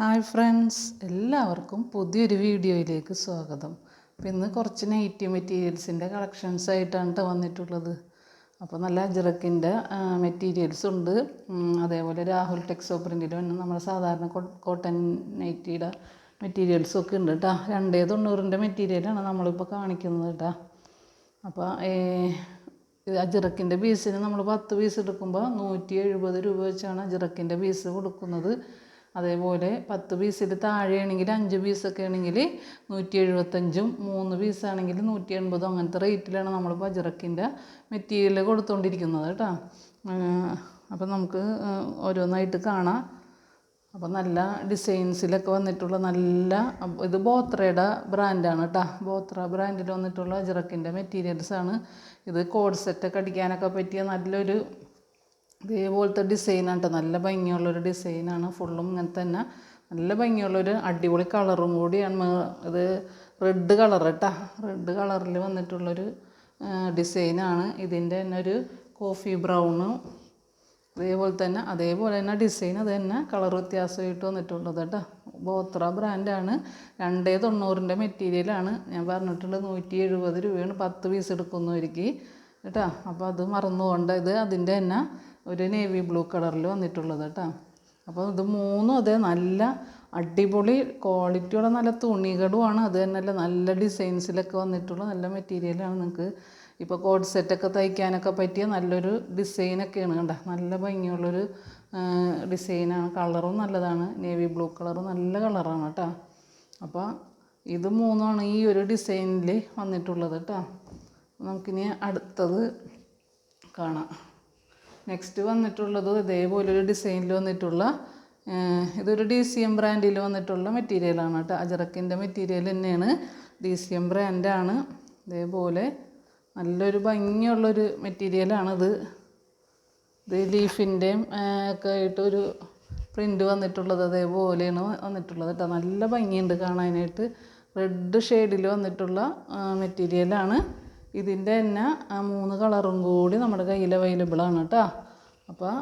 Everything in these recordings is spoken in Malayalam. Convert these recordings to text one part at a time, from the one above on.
ഹായ് ഫ്രണ്ട്സ് എല്ലാവർക്കും പുതിയൊരു വീഡിയോയിലേക്ക് സ്വാഗതം. അപ്പോൾ ഇന്ന് കുറച്ച് നൈറ്റി മെറ്റീരിയൽസിന്റെ കളക്ഷൻസ് ആയിട്ടാണ് കേട്ടോ വന്നിട്ടുള്ളത്. അപ്പോൾ നല്ല അജ്രക്കിന്റെ മെറ്റീരിയൽസ് ഉണ്ട്. അതേപോലെ രാഹുൽ ടെക്സോ പ്രിന്റിൽ വന്ന നമ്മുടെ സാധാരണ കോട്ടൺ നൈറ്റിയുടെ മെറ്റീരിയൽസും ഒക്കെ ഉണ്ട് കേട്ടോ രണ്ടേ തൊണ്ണൂറിന്റെ മെറ്റീരിയലാണ് നമ്മളിപ്പോൾ കാണിക്കുന്നത് കേട്ടോ അപ്പോൾ അജിറക്കിന്റെ പീസിന് നമ്മൾ പത്ത് പീസ് എടുക്കുമ്പോൾ നൂറ്റി എഴുപത് രൂപ വെച്ചാണ് അജിറക്കിന്റെ പീസ് കൊടുക്കുന്നത്. അതേപോലെ പത്ത് പീസിൽ താഴെയാണെങ്കിൽ അഞ്ച് പീസൊക്കെ ആണെങ്കിൽ നൂറ്റി എഴുപത്തഞ്ചും മൂന്ന് പീസാണെങ്കിൽ നൂറ്റി എൺപതും അങ്ങനത്തെ റേറ്റിലാണ് നമ്മൾ ബജറക്കിന്റെ മെറ്റീരിയൽ കൊടുത്തുകൊണ്ടിരിക്കുന്നത് കേട്ടോ. അപ്പം നമുക്ക് ഓരോന്നായിട്ട് കാണാം. അപ്പോൾ നല്ല ഡിസൈൻസിലൊക്കെ വന്നിട്ടുള്ള നല്ല ഇത് ബോത്രയുടെ ബ്രാൻഡാണ് കേട്ടോ. ബോത്ര ബ്രാൻഡിൽ വന്നിട്ടുള്ള അജറക്കിന്റെ മെറ്റീരിയൽസാണ്. ഇത് കോഡ് സെറ്റൊക്കെ അടിക്കാനൊക്കെ പറ്റിയ നല്ലൊരു ഇതേപോലത്തെ ഡിസൈനാണ് കേട്ടോ നല്ല ഭംഗിയുള്ളൊരു ഡിസൈനാണ് ഫുള്ളും ഇങ്ങനെ തന്നെ. നല്ല ഭംഗിയുള്ളൊരു അടിപൊളി കളറും കൂടിയാണ്. ഇത് റെഡ് കളർ കേട്ടോ റെഡ് കളറിൽ വന്നിട്ടുള്ളൊരു ഡിസൈനാണ് ഇതിന്റെ തന്നെ ഒരു കോഫി ബ്രൗണും അതേപോലെ തന്നെ അതേപോലെ തന്നെ ഡിസൈൻ അത് തന്നെ കളർ വ്യത്യാസമായിട്ട് വന്നിട്ടുള്ളത് കേട്ടോ. ബോത്ര ബ്രാൻഡാണ് രണ്ടേ തൊണ്ണൂറിന്റെ മെറ്റീരിയലാണ് ഞാൻ പറഞ്ഞിട്ടുണ്ട് നൂറ്റി എഴുപത് രൂപയാണ്. പത്ത് പീസ് എടുക്കുന്നവർക്ക് കേട്ടോ. അപ്പോൾ അത് മറന്നു പോകണ്ട ഇത് അതിന്റെ തന്നെ ഒരു നേവി ബ്ലൂ കളറിൽ വന്നിട്ടുള്ളത് കേട്ടോ അപ്പോൾ ഇത് മൂന്നും അതേ നല്ല അടിപൊളി ക്വാളിറ്റിയുള്ള നല്ല തുണികളുമാണ്. അത് തന്നെയല്ല നല്ല ഡിസൈൻസിലൊക്കെ വന്നിട്ടുള്ള നല്ല മെറ്റീരിയലാണ് നിങ്ങൾക്ക് ഇപ്പോൾ കോഡ് സെറ്റൊക്കെ തയ്ക്കാനൊക്കെ പറ്റിയ നല്ലൊരു ഡിസൈനൊക്കെയാണ് കണ്ട. നല്ല ഭംഗിയുള്ളൊരു ഡിസൈനാണ് കളറും നല്ലതാണ്. നേവി ബ്ലൂ കളറും നല്ല കളറാണ് കേട്ടോ അപ്പോൾ ഇത് മൂന്നാണ് ഈ ഒരു ഡിസൈനിൽ വന്നിട്ടുള്ളത് കേട്ടോ നമുക്കിനി അടുത്തത് കാണാം. നെക്സ്റ്റ് വന്നിട്ടുള്ളത് ഇതേപോലെ ഒരു ഡിസൈനിൽ വന്നിട്ടുള്ള ഇതൊരു ഡി സി എം ബ്രാൻഡിൽ വന്നിട്ടുള്ള മെറ്റീരിയലാണ് കേട്ടോ. അജറക്കിന്റെ മെറ്റീരിയൽ തന്നെയാണ്. ഡി സി എം ബ്രാൻഡാണ് ഇതേപോലെ നല്ലൊരു ഭംഗിയുള്ളൊരു മെറ്റീരിയലാണിത് ഇത്. ലീഫിന്റെയും ഒക്കെ ആയിട്ടൊരു പ്രിന്റ് വന്നിട്ടുള്ളത് അതേപോലെയാണ് വന്നിട്ടുള്ളത് കേട്ടോ. നല്ല ഭംഗിയുണ്ട് കാണാനായിട്ട്. റെഡ് ഷെയ്ഡിൽ വന്നിട്ടുള്ള മെറ്റീരിയലാണ് ഇതിന്റെ തന്നെ ആ മൂന്ന് കളറും കൂടി നമ്മുടെ കയ്യിൽ അവൈലബിൾ ആണ് കേട്ടോ. അപ്പോൾ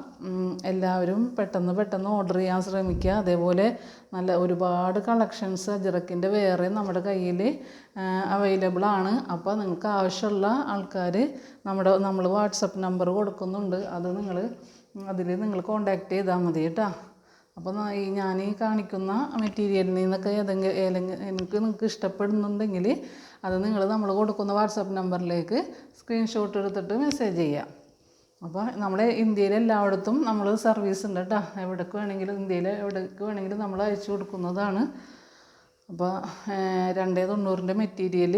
എല്ലാവരും പെട്ടെന്ന് പെട്ടെന്ന് ഓർഡർ ചെയ്യാൻ ശ്രമിക്കുക. അതേപോലെ നല്ല ഒരുപാട് കളക്ഷൻസ് അജിറക്കിന്റെ വേറെ നമ്മുടെ കയ്യിൽ അവൈലബിൾ ആണ്. അപ്പോൾ നിങ്ങൾക്ക് ആവശ്യമുള്ള ആൾക്കാർ നമ്മുടെ നമ്മൾ വാട്സപ്പ് നമ്പർ കൊടുക്കുന്നുണ്ട്. അത് നിങ്ങൾ അതിൽ നിങ്ങൾ കോണ്ടാക്ട് ചെയ്താൽ മതി കേട്ടോ. അപ്പോൾ ഈ ഞാൻ ഈ കാണിക്കുന്ന മെറ്റീരിയലിൽ നിന്നൊക്കെ ഏതെങ്കിലും ഏതെങ്കിലും നിങ്ങൾക്ക് ഇഷ്ടപ്പെടുന്നുണ്ടെങ്കിൽ അത് നിങ്ങൾ നമ്മൾ കൊടുക്കുന്ന വാട്സപ്പ് നമ്പറിലേക്ക് സ്ക്രീൻഷോട്ട് എടുത്തിട്ട് മെസ്സേജ് ചെയ്യാം. അപ്പോൾ നമ്മളെ ഇന്ത്യയിൽ എല്ലായിടത്തും നമ്മൾ സർവീസ് ഉണ്ട് കേട്ടോ. എവിടേക്ക് വേണമെങ്കിലും ഇന്ത്യയിൽ എവിടേക്ക് വേണമെങ്കിലും നമ്മൾ അയച്ചു കൊടുക്കുന്നതാണ്. അപ്പോൾ രണ്ടേ തൊണ്ണൂറിന്റെ മെറ്റീരിയൽ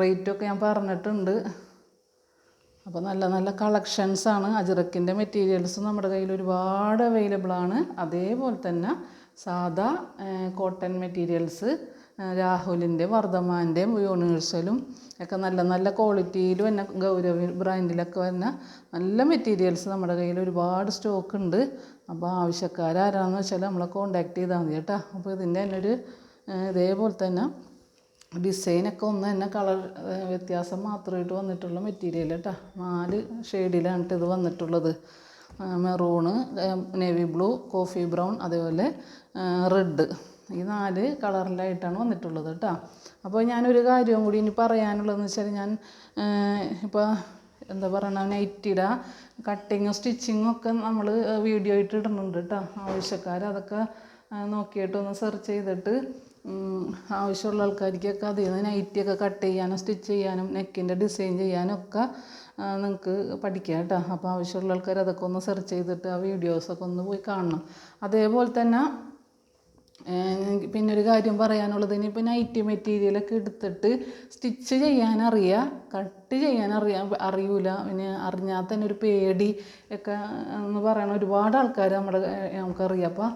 റേറ്റൊക്കെ ഞാൻ പറഞ്ഞിട്ടുണ്ട്. അപ്പോൾ നല്ല നല്ല കളക്ഷൻസാണ് അജിറക്കിന്റെ മെറ്റീരിയൽസ് നമ്മുടെ കയ്യിൽ ഒരുപാട് അവൈലബിളാണ് അതേപോലെ തന്നെ സാധാ കോട്ടൺ മെറ്റീരിയൽസ് രാഹുലിന്റെ വർദ്ധമാന്റെയും യൂണിവേഴ്സലും ഒക്കെ നല്ല നല്ല ക്വാളിറ്റിയിൽ തന്നെ ഗൗരവ ബ്രാൻഡിലൊക്കെ വരുന്ന നല്ല മെറ്റീരിയൽസ് നമ്മുടെ കയ്യിൽ ഒരുപാട് സ്റ്റോക്ക് ഉണ്ട്. അപ്പോൾ ആവശ്യക്കാരാരാണെന്ന് വെച്ചാൽ നമ്മളെ കോണ്ടാക്ട് ചെയ്താൽ മതി കേട്ടോ. അപ്പോൾ ഇതിന്റെ തന്നെ ഒരു ഇതേപോലെ തന്നെ ഡിസൈനൊക്കെ ഒന്ന് തന്നെ കളർ വ്യത്യാസം മാത്രമായിട്ട് വന്നിട്ടുള്ള മെറ്റീരിയൽ കേട്ടോ. നാല് ഷെയ്ഡിലാണ് ഇത് വന്നിട്ടുള്ളത്. Maroon navy blue coffee brown അതേപോലെ റെഡ് ഈ നാല് കളറിലായിട്ടാണ് വന്നിട്ടുള്ളത് കേട്ടോ. അപ്പോൾ ഞാനൊരു കാര്യം കൂടി ഇനി പറയാനുള്ളതെന്ന് വെച്ചാൽ ഞാൻ ഇപ്പോൾ എന്താ പറയണ നൈറ്റിയുടെ കട്ടിങ്ങും സ്റ്റിച്ചിങ്ങും ഒക്കെ നമ്മൾ വീഡിയോ ആയിട്ട് ഇടുന്നുണ്ട് കേട്ടോ. ആവശ്യക്കാർ അതൊക്കെ നോക്കിയിട്ടൊന്ന് സെർച്ച് ചെയ്തിട്ട് ആവശ്യമുള്ള ആൾക്കാർക്കൊക്കെ അതിൽ നിന്ന് നൈറ്റിയൊക്കെ കട്ട് ചെയ്യാനും സ്റ്റിച്ച് ചെയ്യാനും നെക്കിന്റെ ഡിസൈൻ ചെയ്യാനും ഒക്കെ നിങ്ങൾക്ക് പഠിക്കാം കേട്ടോ. അപ്പോൾ ആവശ്യമുള്ള ആൾക്കാർ അതൊക്കെ ഒന്ന് സെർച്ച് ചെയ്തിട്ട് ആ വീഡിയോസൊക്കെ ഒന്ന് പോയി കാണണം. അതേപോലെ തന്നെ പിന്നെ ഒരു കാര്യം പറയാനുള്ളത് ഇനിയിപ്പോൾ നൈറ്റി മെറ്റീരിയലൊക്കെ എടുത്തിട്ട് സ്റ്റിച്ച് ചെയ്യാനറിയാം കട്ട് ചെയ്യാൻ അറിയാൻ അറിയൂല. പിന്നെ അറിഞ്ഞാൽ തന്നെ ഒരു പേടി ഒക്കെ എന്ന് പറയണ ഒരുപാട് ആൾക്കാർ നമ്മുടെ നമുക്കറിയാം. അപ്പോൾ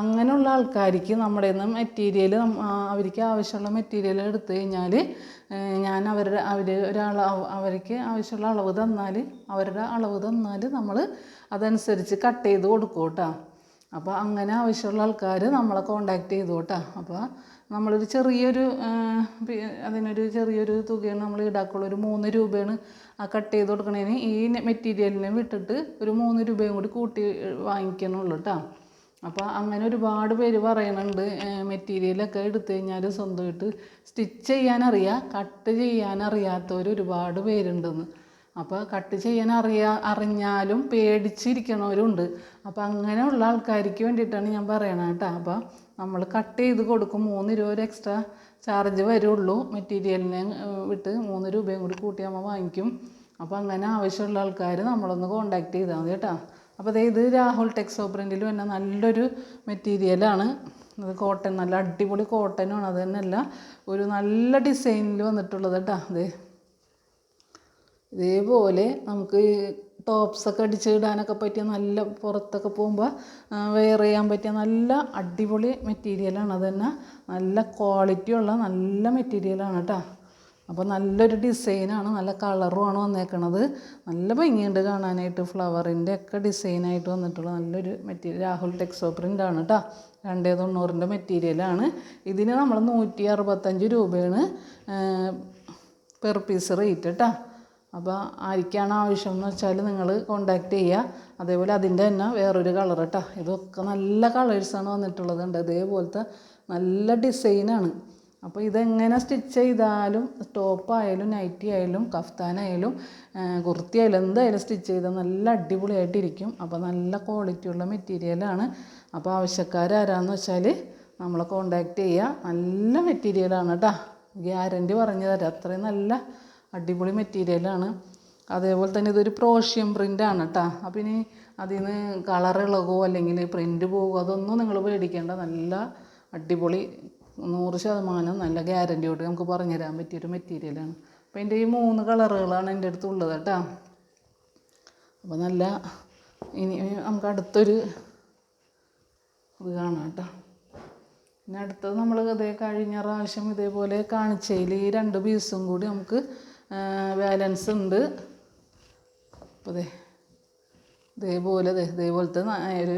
അങ്ങനെയുള്ള ആൾക്കാർക്ക് നമ്മുടെ നിന്ന് മെറ്റീരിയൽ അവർക്ക് ആവശ്യമുള്ള മെറ്റീരിയൽ എടുത്തു കഴിഞ്ഞാൽ ഞാൻ അവരുടെ അവർ ഒരാൾ അവർക്ക് ആവശ്യമുള്ള അളവ് തന്നാൽ അവരുടെ അളവ് തന്നാൽ നമ്മൾ അതനുസരിച്ച് കട്ട് ചെയ്ത് കൊടുക്കും കേട്ടോ. അപ്പോൾ അങ്ങനെ ആവശ്യമുള്ള ആൾക്കാർ നമ്മളെ കോണ്ടാക്ട് കേട്ടോ അപ്പോൾ നമ്മളൊരു ചെറിയൊരു അതിനൊരു ചെറിയൊരു തുകയാണ് നമ്മൾ ഈടാക്കുള്ളൂ. ഒരു മൂന്ന് രൂപയാണ് ആ കട്ട് ചെയ്ത് കൊടുക്കണതിന് ഈ മെറ്റീരിയലിനെ വിട്ടിട്ട് ഒരു മൂന്ന് രൂപയും കൂടി കൂട്ടി വാങ്ങിക്കണുള്ളൂ കേട്ടോ അപ്പോൾ അങ്ങനെ ഒരുപാട് പേര് പറയുന്നുണ്ട് മെറ്റീരിയലൊക്കെ എടുത്തു കഴിഞ്ഞാൽ സ്വന്തമായിട്ട് സ്റ്റിച്ച് ചെയ്യാനറിയാം കട്ട് ചെയ്യാനറിയാത്തവർ ഒരുപാട് പേരുണ്ടെന്ന്. അപ്പോൾ കട്ട് ചെയ്യാൻ അറിയാ അറിഞ്ഞാലും പേടിച്ചിരിക്കണവരുണ്ട്. അപ്പോൾ അങ്ങനെയുള്ള ആൾക്കാർക്ക് വേണ്ടിയിട്ടാണ് ഞാൻ പറയണത് കേട്ടോ. അപ്പോൾ നമ്മൾ കട്ട് ചെയ്ത് കൊടുക്കും മൂന്ന് രൂപ ഒരു എക്സ്ട്രാ ചാർജ് വരുള്ളൂ മെറ്റീരിയലിനെ വിട്ട് മൂന്ന് രൂപയും കൂടി കൂട്ടി നമ്മൾ വാങ്ങിക്കും. അപ്പോൾ അങ്ങനെ ആവശ്യമുള്ള ആൾക്കാർ നമ്മളൊന്ന് കോണ്ടാക്ട് ചെയ്താൽ മതി കേട്ടോ. അപ്പോൾ ദേ ഇത് രാഹുൽ ടെക്സോ പ്രിന്റിൽ തന്നെ നല്ലൊരു മെറ്റീരിയലാണ്. അത് കോട്ടൺ നല്ല അടിപൊളി കോട്ടനുമാണ് അത് തന്നെയല്ല ഒരു നല്ല ഡിസൈനിൽ വന്നിട്ടുള്ളത് കേട്ടോ. അതെ ഇതേപോലെ നമുക്ക് ടോപ്സൊക്കെ അടിച്ച് ഇടാനൊക്കെ പറ്റിയ നല്ല പുറത്തൊക്കെ പോകുമ്പോൾ വെയർ ചെയ്യാൻ പറ്റിയ നല്ല അടിപൊളി മെറ്റീരിയലാണ് അത് തന്നെ നല്ല ക്വാളിറ്റിയുള്ള നല്ല മെറ്റീരിയലാണ് കേട്ടോ അപ്പോൾ നല്ലൊരു ഡിസൈനാണ് നല്ല കളറുമാണ് വന്നേക്കണത്. നല്ല ഭംഗിയുണ്ട് കാണാനായിട്ട്. ഫ്ലവറിന്റെ ഒക്കെ ഡിസൈനായിട്ട് വന്നിട്ടുള്ള നല്ലൊരു മെറ്റീരിയൽ രാഹുൽ ടെക്സോ പ്രിന്റ് ആണ് കേട്ടോ രണ്ടേ തൊണ്ണൂറിന്റെ മെറ്റീരിയലാണ് ഇതിന് നമ്മൾ നൂറ്റി അറുപത്തഞ്ച് രൂപയാണ് പെർ പീസ് റേറ്റ് കേട്ടോ അപ്പോൾ ആർക്കാണ് ആവശ്യം എന്ന് വെച്ചാൽ നിങ്ങൾ കോണ്ടാക്റ്റ് ചെയ്യുക അതേപോലെ അതിന്റെ തന്നെ വേറൊരു കളർ കേട്ടോ ഇതൊക്കെ നല്ല കളേഴ്സാണ് വന്നിട്ടുള്ളത് ഉണ്ട് ഇതേപോലത്തെ നല്ല ഡിസൈനാണ് അപ്പോൾ ഇതെങ്ങനെ സ്റ്റിച്ച് ചെയ്താലും ടോപ്പായാലും നൈറ്റി ആയാലും കഫ്താനായാലും കുർത്തി ആയാലും എന്തായാലും സ്റ്റിച്ച് ചെയ്താൽ നല്ല അടിപൊളിയായിട്ടിരിക്കും അപ്പോൾ നല്ല ക്വാളിറ്റിയുള്ള മെറ്റീരിയലാണ് അപ്പോൾ ആവശ്യക്കാരാരാന്ന് വെച്ചാൽ നമ്മളെ കോണ്ടാക്റ്റ് ചെയ്യുക നല്ല മെറ്റീരിയലാണ് കേട്ടോ ഗ്യാരന്റി പറഞ്ഞു തരാം. അത്രയും നല്ല അടിപൊളി മെറ്റീരിയലാണ് അതേപോലെ തന്നെ ഇതൊരു പ്രോഷ്യം പ്രിന്റാണ് കേട്ടോ അപ്പം ഇനി അതിൽ നിന്ന് കളർ ഇളകോ അല്ലെങ്കിൽ പ്രിന്റ് പോകുമോ അതൊന്നും നിങ്ങൾ പേടിക്കേണ്ട. നല്ല അടിപൊളി നൂറ് ശതമാനം നല്ല ഗ്യാരന്റിയോട് നമുക്ക് പറഞ്ഞു തരാൻ പറ്റിയൊരു മെറ്റീരിയലാണ് അപ്പോൾ എന്റെ ഈ മൂന്ന് കളറുകളാണ് എന്റെ അടുത്തുള്ളത് കേട്ടോ അപ്പോൾ നല്ല ഇനി നമുക്ക് അടുത്തൊരു ഇത് കാണാം കേട്ടോ പിന്നെ അടുത്തത് നമ്മൾ ഇതേ കഴിഞ്ഞ പ്രാവശ്യം ഇതേപോലെ കാണിച്ചതിൽ ഈ രണ്ട് പീസും കൂടി നമുക്ക് ബാലൻസ് ഉണ്ട്. അപ്പോൾ ദേ ഇതേപോലെ ഇതേപോലത്തെ ഒരു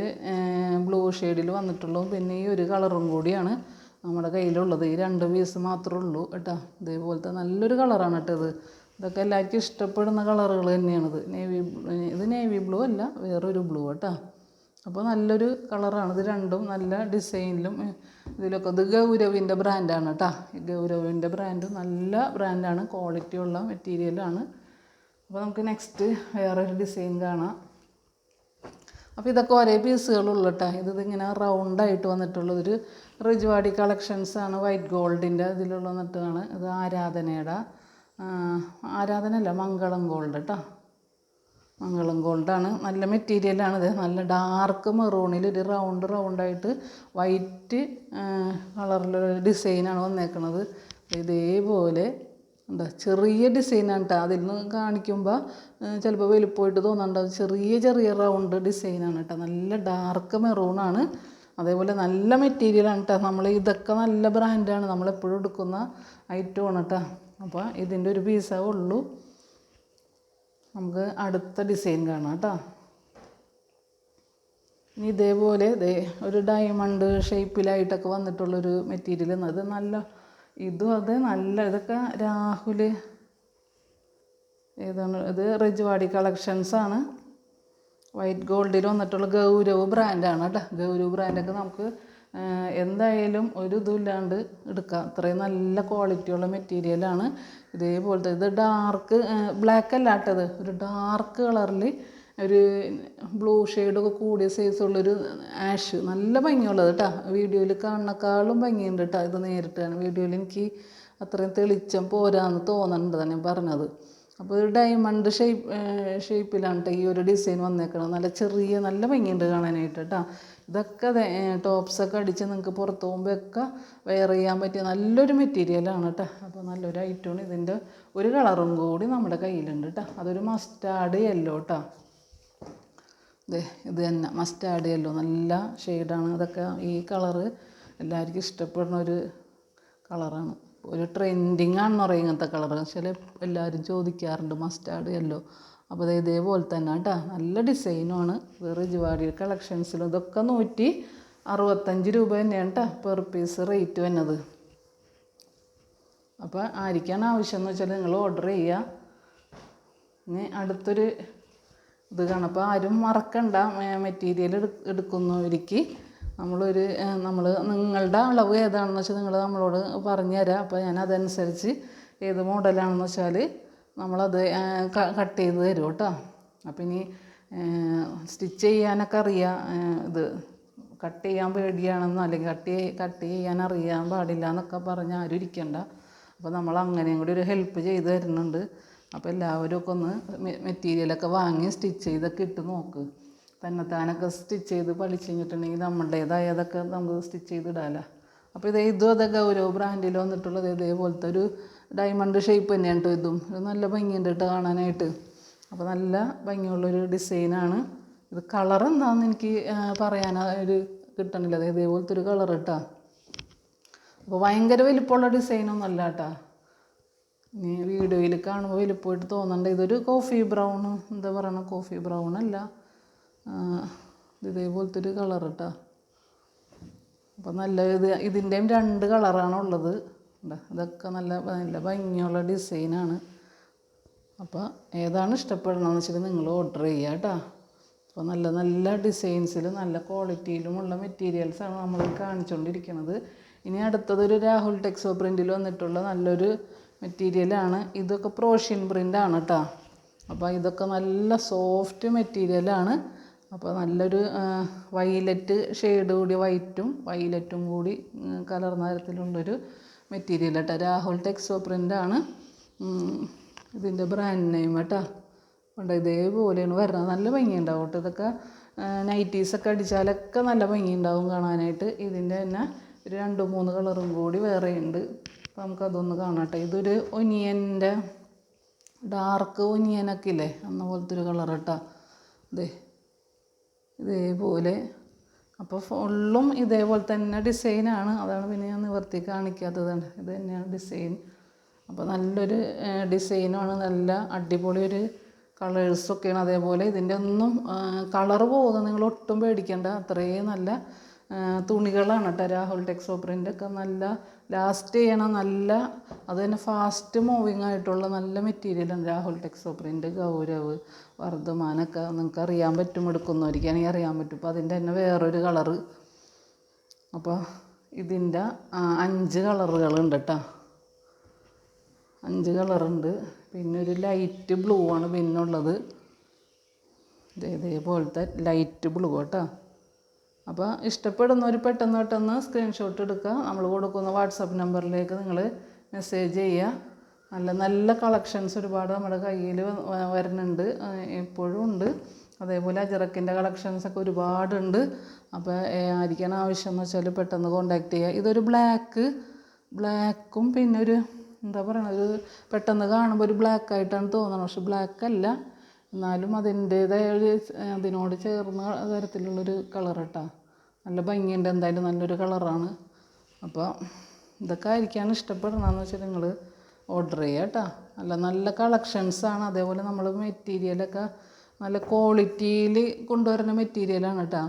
ബ്ലൂ ഷെയ്ഡിൽ വന്നിട്ടുള്ളൂ. പിന്നെ ഈ ഒരു കളറും കൂടിയാണ് നമ്മുടെ കയ്യിലുള്ളത്. ഈ രണ്ട് പീസ് മാത്രമേ ഉള്ളൂ കേട്ടോ. ഇതേപോലത്തെ നല്ലൊരു കളറാണ് കേട്ടോ ഇത്. ഇതൊക്കെ എല്ലാവർക്കും ഇഷ്ടപ്പെടുന്ന കളറുകൾ തന്നെയാണിത്. നേവി ഇത് നേവി ബ്ലൂ അല്ല വേറൊരു ബ്ലൂ കേട്ടോ. അപ്പോൾ നല്ലൊരു കളറാണ്. ഇത് രണ്ടും നല്ല ഡിസൈനിലും ഇതിലൊക്കെ ഇത് ഗൗരവിന്റെ ബ്രാൻഡാണ് കേട്ടോ. ഗൗരവിന്റെ ബ്രാൻഡ് നല്ല ബ്രാൻഡാണ്. ക്വാളിറ്റി ഉള്ള മെറ്റീരിയലാണ് അപ്പോൾ നമുക്ക് നെക്സ്റ്റ് വേറൊരു ഡിസൈൻ കാണാം. അപ്പോൾ ഇതൊക്കെ ഒരേ പീസുകളുള്ളൂ കേട്ടോ. ഇത് ഇതിങ്ങനെ റൗണ്ടായിട്ട് വന്നിട്ടുള്ള ഒരു റിജ്വാടി കളക്ഷൻസ് ആണ്. വൈറ്റ് ഗോൾഡിന്റെ ഇതിലുള്ള വന്നിട്ടാണ്. ഇത് ആരാധനയുടെ ആരാധനയല്ല മംഗളം ഗോൾഡ് കേട്ടോ. മംഗളം ഗോൾഡാണ്. നല്ല മെറ്റീരിയലാണ് ഇത് നല്ല ഡാർക്ക് മെറൂണിൽ ഒരു റൗണ്ട് റൗണ്ടായിട്ട് വൈറ്റ് കളറിലൊരു ഡിസൈനാണ് വന്നേക്കണത്. ഇതേപോലെ എന്താ ചെറിയ ഡിസൈനാണ് കേട്ടോ അതിൽ നിന്ന് കാണിക്കുമ്പോൾ ചിലപ്പോൾ വലുപ്പമായിട്ട് തോന്നുന്നുണ്ടാവും ചെറിയ ചെറിയ റൗണ്ട് ഡിസൈനാണ് കേട്ടോ നല്ല ഡാർക്ക് മെറൂണാണ് അതേപോലെ നല്ല മെറ്റീരിയലാണ് കേട്ടോ നമ്മൾ ഇതൊക്കെ നല്ല ബ്രാൻഡാണ് നമ്മളെപ്പോഴും എടുക്കുന്ന ഐറ്റമാണ് കേട്ടോ അപ്പോൾ ഇതിന്റെ ഒരു പീസേ ഉള്ളൂ നമുക്ക് അടുത്ത ഡിസൈൻ കാണാം കേട്ടോ. ഇനി ഇതേപോലെ ദേ ഒരു ഡയമണ്ട് ഷേപ്പിലായിട്ടൊക്കെ വന്നിട്ടുള്ളൊരു മെറ്റീരിയൽ അത് നല്ല ഇതും അത് നല്ല ഇതൊക്കെ രാഹുൽ ഏതാണ് ഇത് റിജ്വാടി കളക്ഷൻസാണ് വൈറ്റ് ഗോൾഡിൽ വന്നിട്ടുള്ള ഗൗരവ് ബ്രാൻഡാണ് കേട്ടോ. ഗൗരവ് ബ്രാൻഡൊക്കെ നമുക്ക് എന്തായാലും ഒരു ഇതുമില്ലാണ്ട് എടുക്കാം. അത്രയും നല്ല ക്വാളിറ്റിയുള്ള മെറ്റീരിയലാണ് ഇതേപോലത്തെ ഇത് ഡാർക്ക് ബ്ലാക്ക് അല്ല കേട്ടത് ഒരു ഡാർക്ക് കളറിൽ ഒരു ബ്ലൂ ഷെയ്ഡൊക്കെ കൂടിയ സൈസുള്ളൊരു ആഷ് നല്ല ഭംഗിയുള്ളത് കേട്ടോ വീഡിയോയിൽ കാണുന്നേക്കാളും ഭംഗിയുണ്ട് കേട്ടോ ഇത് നേരിട്ടാണ് വീഡിയോയിൽ എനിക്ക് അത്രയും തെളിച്ചം പോരാന്ന് തോന്നുന്നുണ്ട് തന്നെ പറഞ്ഞത്. അപ്പോൾ ഒരു ഡയമണ്ട് ഷേപ്പ് ഷേപ്പിലാണ് കേട്ടോ ഈ ഒരു ഡിസൈൻ വന്നേക്കണം നല്ല ചെറിയ നല്ല ഭംഗിയുണ്ട് കാണാനായിട്ട് കേട്ടോ ഇതൊക്കെ ടോപ്സൊക്കെ അടിച്ച് നിങ്ങൾക്ക് പുറത്ത് പോകുമ്പോഴൊക്കെ വെയർ ചെയ്യാൻ പറ്റിയ നല്ലൊരു മെറ്റീരിയലാണ് കേട്ടോ അപ്പോൾ നല്ലൊരു ഐറ്റമാണ് ഇതിന്റെ ഒരു കളറും കൂടി നമ്മുടെ കയ്യിലുണ്ട് കേട്ടോ അതൊരു മസ്റ്റാർഡ് യെല്ലോ കേട്ടോ ദേ ഇത് തന്നെ. മസ്റ്റാർഡ് യെല്ലോ നല്ല ഷെയ്ഡാണ് ഇതൊക്കെ ഈ കളറ് എല്ലാവർക്കും ഇഷ്ടപ്പെടുന്ന ഒരു കളറാണ് ഒരു ട്രെൻഡിങ് ആണെന്ന് പറയും ഇങ്ങനത്തെ കളർ ചില എല്ലാവരും ചോദിക്കാറുണ്ട് മസ്റ്റാർഡ് യെല്ലോ അപ്പോൾ ഇതേപോലെ തന്നെ കേട്ടോ. നല്ല ഡിസൈനുമാണ് വേറെ ജുവാരി കളക്ഷൻസിലും ഇതൊക്കെ നൂറ്റി അറുപത്തഞ്ച് രൂപ തന്നെയാണ് കേട്ടോ പെർ പീസ് റേറ്റ് വന്നത് അപ്പോൾ ആയിരിക്കാൻ ആവശ്യം എന്ന് വെച്ചാൽ നിങ്ങൾ ഓർഡർ ചെയ്യുക ഇനി അടുത്തൊരു ഇത് കാണാം. അപ്പോൾ ആരും മറക്കണ്ട മെറ്റീരിയൽ എടുക്കുന്നവർക്ക് നമ്മളൊരു നമ്മൾ നിങ്ങളുടെ അളവ് ഏതാണെന്ന് വെച്ചാൽ നിങ്ങൾ നമ്മളോട് പറഞ്ഞു തരാം. അപ്പോൾ ഞാൻ അതനുസരിച്ച് ഏത് മോഡലാണെന്ന് വെച്ചാൽ നമ്മളത് കട്ട് ചെയ്ത് തരും കേട്ടോ. അപ്പം ഇനി സ്റ്റിച്ച് ചെയ്യാനൊക്കെ അറിയാം ഇത്. കട്ട് ചെയ്യാൻ പേടിയാണെന്നോ അല്ലെങ്കിൽ കട്ട് കട്ട് ചെയ്യാൻ അറിയാൻ പാടില്ല എന്നൊക്കെ പറഞ്ഞ് ആരും ഇരിക്കണ്ട. അപ്പോൾ നമ്മൾ അങ്ങനെയും കൂടി ഒരു ഹെൽപ്പ് ചെയ്ത് തരുന്നുണ്ട്. അപ്പോൾ എല്ലാവരും ഒക്കെ ഒന്ന് മെറ്റീരിയലൊക്കെ വാങ്ങി സ്റ്റിച്ച് ചെയ്തൊക്കെ ഇട്ട് നോക്ക്. തന്നെത്താനൊക്കെ സ്റ്റിച്ച് ചെയ്ത് പഠിച്ചു കഴിഞ്ഞിട്ടുണ്ടെങ്കിൽ നമ്മളുടേതായതൊക്കെ നമുക്ക് സ്റ്റിച്ച് ചെയ്ത് ഇടാമല്ലോ അപ്പോൾ ഇത് ഇതും അതൊക്കെ ഓരോ ബ്രാൻഡിൽ വന്നിട്ടുള്ളത് ഇതേപോലത്തെ ഒരു ഡയമണ്ട് ഷേപ്പ് തന്നെയാണ് ഇതും. ഇത് നല്ല ഭംഗിയുണ്ട് കേട്ടോ കാണാനായിട്ട്. അപ്പോൾ നല്ല ഭംഗിയുള്ളൊരു ഡിസൈനാണ്. ഇത് കളർ എന്താണെന്ന് എനിക്ക് പറയാൻ ഒരു കിട്ടണില്ല. അത് ഇതേപോലത്തെ ഒരു കളർ കേട്ടോ. അപ്പോൾ ഭയങ്കര വലിപ്പമുള്ള ഡിസൈനൊന്നും അല്ല കേട്ടോ. ഇനി വീഡിയോയിൽ കാണുമ്പോൾ വലിപ്പമായിട്ട് തോന്നണ്ട. ഇതൊരു കോഫി ബ്രൗൺ എന്താ പറയണ കോഫി ബ്രൗൺ അല്ല. ഇതേപോലത്തെ ഒരു കളർ കേട്ടോ. അപ്പോൾ നല്ല ഇത് ഇതിന്റെയും രണ്ട് കളറാണ് ഉള്ളത്. ഇതൊക്കെ നല്ല നല്ല ഭംഗിയുള്ള ഡിസൈനാണ് അപ്പോൾ ഏതാണ് ഇഷ്ടപ്പെടണമെന്ന് വെച്ചാൽ നിങ്ങൾ ഓർഡർ ചെയ്യുക കേട്ടോ. അപ്പോൾ നല്ല നല്ല ഡിസൈൻസിൽ നല്ല ക്വാളിറ്റിയിലുമുള്ള മെറ്റീരിയൽസാണ് നമ്മൾ കാണിച്ചുകൊണ്ടിരിക്കുന്നത് ഇനി അടുത്തതൊരു രാഹുൽ ടെക്സോ പ്രിന്റിൽ വന്നിട്ടുള്ള നല്ലൊരു മെറ്റീരിയലാണ് ഇതൊക്കെ പ്രോഷ്യൻ പ്രിന്റാണ് കേട്ടോ. അപ്പോൾ ഇതൊക്കെ നല്ല സോഫ്റ്റ് മെറ്റീരിയലാണ് അപ്പോൾ നല്ലൊരു വൈലറ്റ് ഷെയ്ഡ് കൂടി വൈറ്റും വൈലറ്റും കൂടി കലർന്ന തരത്തിലുള്ളൊരു മെറ്റീരിയൽ കേട്ടോ രാഹുൽ ടെക്സോ പ്രിന്റാണ് ഇതിന്റെ ബ്രാൻഡ് നെയിം കേട്ടോ ഉണ്ട് ഇതേപോലെയാണ് വരുന്നത് നല്ല ഭംഗിയുണ്ടാവും കേട്ടോ ഇതൊക്കെ. നൈറ്റീസൊക്കെ അടിച്ചാലൊക്കെ നല്ല ഭംഗിയുണ്ടാവും കാണാനായിട്ട്. ഇതിന്റെ തന്നെ ഒരു രണ്ട് മൂന്ന് കളറും കൂടി വേറെ ഉണ്ട്. അപ്പോൾ നമുക്കതൊന്ന് കാണാട്ടെ ഇതൊരു ഒനിയന്റെ ഡാർക്ക് ഒനിയനൊക്കെ ഇല്ലേ? അന്ന പോലത്തെ ഒരു കളർ കേട്ടോ ഇതേ ഇതേപോലെ അപ്പോൾ ഫുള്ളും ഇതേപോലെ തന്നെ ഡിസൈനാണ് അതാണ് പിന്നെ ഞാൻ നിവർത്തി കാണിക്കാത്തതാണ് ഇത് തന്നെയാണ് ഡിസൈൻ അപ്പോൾ നല്ലൊരു ഡിസൈനുമാണ് നല്ല അടിപൊളി ഒരു കളേഴ്സൊക്കെയാണ് അതേപോലെ ഇതിന്റെ ഒന്നും കളർ പോകുന്നത് നിങ്ങൾ ഒട്ടും പേടിക്കേണ്ട. അത്രയും നല്ല തുണികളാണ് കേട്ടോ രാഹുൽ ടെക്സോ പ്രിന്റൊക്കെ നല്ല ലാസ്റ്റ് ചെയ്യണ നല്ല അത് തന്നെ ഫാസ്റ്റ് മൂവിങ് ആയിട്ടുള്ള നല്ല മെറ്റീരിയലാണ് രാഹുൽ ടെക്സോ പ്രിന്റ് ഗൗരവ് വർദ്ധമാനൊക്കെ നിങ്ങൾക്ക് അറിയാൻ പറ്റും എടുക്കുന്നവരിക്കാണെങ്കിൽ അറിയാൻ പറ്റും. അപ്പോൾ അതിന്റെ തന്നെ വേറൊരു കളറ് അപ്പോൾ ഇതിന്റെ അഞ്ച് കളറുകളുണ്ട് കേട്ടോ. അഞ്ച് കളറുണ്ട് പിന്നെ ഒരു ലൈറ്റ് ബ്ലൂ ആണ് പിന്നുള്ളത്. ഇതേപോലത്തെ ലൈറ്റ് ബ്ലൂ കേട്ടോ. അപ്പോൾ ഇഷ്ടപ്പെടുന്നവർ പെട്ടെന്ന് പെട്ടെന്ന് സ്ക്രീൻഷോട്ട് എടുക്കുക. നമ്മൾ കൊടുക്കുന്ന വാട്സപ്പ് നമ്പറിലേക്ക് നിങ്ങൾ മെസ്സേജ് ചെയ്യുക. നല്ല നല്ല കളക്ഷൻസ് ഒരുപാട് നമ്മുടെ കയ്യിൽ വരുന്നുണ്ട്. എപ്പോഴും ഉണ്ട്. അതേപോലെ അജറക്കിന്റെ കളക്ഷൻസൊക്കെ ഒരുപാടുണ്ട് അപ്പോൾ ആയിരിക്കാൻ ആവശ്യം എന്ന് വെച്ചാൽ പെട്ടെന്ന് കോണ്ടാക്ട് ചെയ്യുക. ഇതൊരു ബ്ലാക്ക് ബ്ലാക്കും പിന്നെ ഒരു എന്താ പറയുക ഒരു പെട്ടെന്ന് കാണുമ്പോൾ ഒരു ബ്ലാക്ക് ആയിട്ടാണ് തോന്നുന്നത് പക്ഷെ ബ്ലാക്ക് അല്ല. എന്നാലും അതിന്റേതായ ഒരു അതിനോട് ചേർന്ന തരത്തിലുള്ളൊരു കളർ കേട്ടോ നല്ല ഭംഗിയുണ്ട് എന്തായാലും നല്ലൊരു കളറാണ് അപ്പോൾ ഇതൊക്കെ ആയിരിക്കാണ് ഇഷ്ടപ്പെടണമെന്ന് വെച്ചാൽ നിങ്ങൾ ഓർഡർ ചെയ്യുക കേട്ടോ നല്ല നല്ല കളക്ഷൻസാണ് അതേപോലെ നമ്മൾ മെറ്റീരിയലൊക്കെ നല്ല ക്വാളിറ്റിയിൽ കൊണ്ടുവരുന്ന മെറ്റീരിയലാണ് കേട്ടോ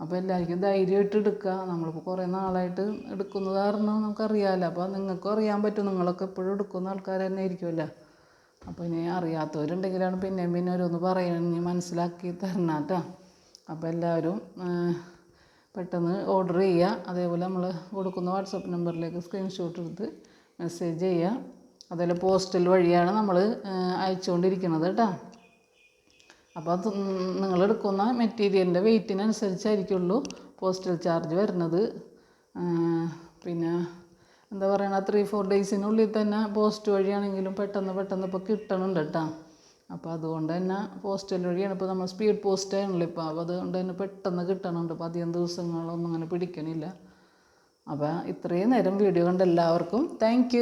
അപ്പോൾ എല്ലാവർക്കും ധൈര്യമായിട്ട് എടുക്കുക നമ്മളിപ്പോൾ കുറേ നാളായിട്ട് എടുക്കുന്നത് കാരണം നമുക്കറിയാമല്ലോ അപ്പോൾ നിങ്ങൾക്കും അറിയാൻ പറ്റും. നിങ്ങളൊക്കെ എപ്പോഴും എടുക്കുന്ന ആൾക്കാർ തന്നെ ആയിരിക്കുമല്ലോ അപ്പോൾ ഇനി അറിയാത്തവരുണ്ടെങ്കിലാണ് പിന്നെയും പിന്നെ ഓരോന്ന് പറയാൻ ഇനി മനസ്സിലാക്കി തരണം കേട്ടോ. അപ്പോൾ എല്ലാവരും പെട്ടെന്ന് ഓർഡർ ചെയ്യുക. അതേപോലെ നമ്മൾ കൊടുക്കുന്ന വാട്സപ്പ് നമ്പറിലേക്ക് സ്ക്രീൻഷോട്ട് എടുത്ത് മെസ്സേജ് ചെയ്യുക. അതേപോലെ പോസ്റ്റൽ വഴിയാണ് നമ്മൾ അയച്ചുകൊണ്ടിരിക്കുന്നത് കേട്ടോ. അപ്പോൾ അത് നിങ്ങൾ എടുക്കുന്ന മെറ്റീരിയലിന്റെ വെയിറ്റിനനുസരിച്ചായിരിക്കുള്ളൂ പോസ്റ്റൽ ചാർജ് വരുന്നത്. പിന്നെ എന്താ പറയുക ത്രീ ഫോർ ഡേയ്സിനുള്ളിൽ തന്നെ പോസ്റ്റ് വഴിയാണെങ്കിലും പെട്ടെന്ന് പെട്ടെന്ന് ഇപ്പോൾ കിട്ടണുണ്ട് കേട്ടോ അപ്പോൾ അതുകൊണ്ട് തന്നെ പോസ്റ്റൽ വഴിയാണ്. ഇപ്പോൾ നമ്മൾ സ്പീഡ് പോസ്റ്റ് ആണല്ലോ ഇപ്പോൾ അപ്പോൾ അതുകൊണ്ട് തന്നെ പെട്ടെന്ന് കിട്ടണുണ്ട്. അപ്പോൾ അധികം ദിവസങ്ങളൊന്നും അങ്ങനെ പിടിക്കണില്ല. അപ്പോൾ ഇത്രയും നേരം വീഡിയോ കണ്ട എല്ലാവർക്കും താങ്ക്